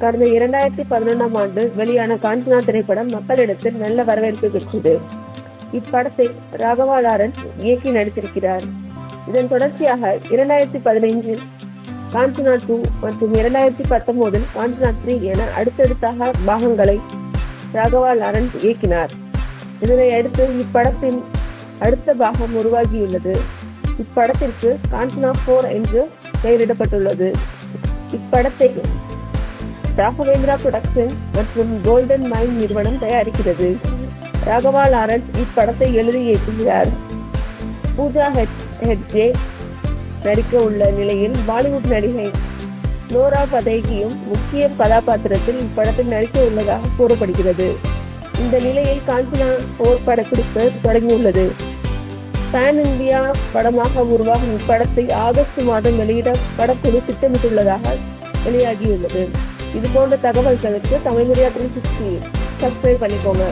கடந்த இரண்டாயிரத்தி பதினொன்றாம் ஆண்டு வெளியான காஞ்சனா திரைப்படம் மக்களிடத்தில் நல்ல வரவேற்பு பெற்றது. இப்படத்தை ராகவா இயக்கி நடித்திருக்கிறார். இதன் தொடர்ச்சியாக இரண்டாயிரத்தி பதினைஞ்சில் காஞ்சனா டூ மற்றும் இரண்டாயிரத்தி பத்தொன்பதில் காஞ்சனா த்ரீ என அடுத்தடுத்தாக பாகங்களை ராகவா லாரன்ஸ் இயக்கினார். இதனை அடுத்து இப்படத்தின் அடுத்த பாகம் உருவாகியுள்ளது. இப்படத்திற்கு காஞ்சனா போர் என்று பெயரிடப்பட்டுள்ளது. இப்படத்தை ராகவேந்திரா புரொடக்ஷன் மற்றும் கோல்டன் மைன் நிறுவனம் தயாரிக்கிறது. ராகவா லாரன்ஸ் இப்படத்தை எழுதி இயக்குகிறார். பூஜா ஹெட் ஹெட்ஜே நடிக்க உள்ள நிலையில் பாலிவுட் நடிகை நோரா பதேகியும் முக்கிய கதாபாத்திரத்தில் இப்படத்தில் நடிக்க உள்ளதாக கூறப்படுகிறது. இந்த நிலையில் காஞ்சனா போர் படப்பிடிப்பு தொடங்கியுள்ளது. பேன் இந்தியா படமாக உருவாகும் இப்படத்தை ஆகஸ்ட் மாதம் வெளியிட படக்குழு திட்டமிட்டுள்ளதாக வெளியாகியுள்ளது. இது போன்ற தகவல்களுக்கு Tamil media three sixty subscribe பண்ணிக்கோங்க.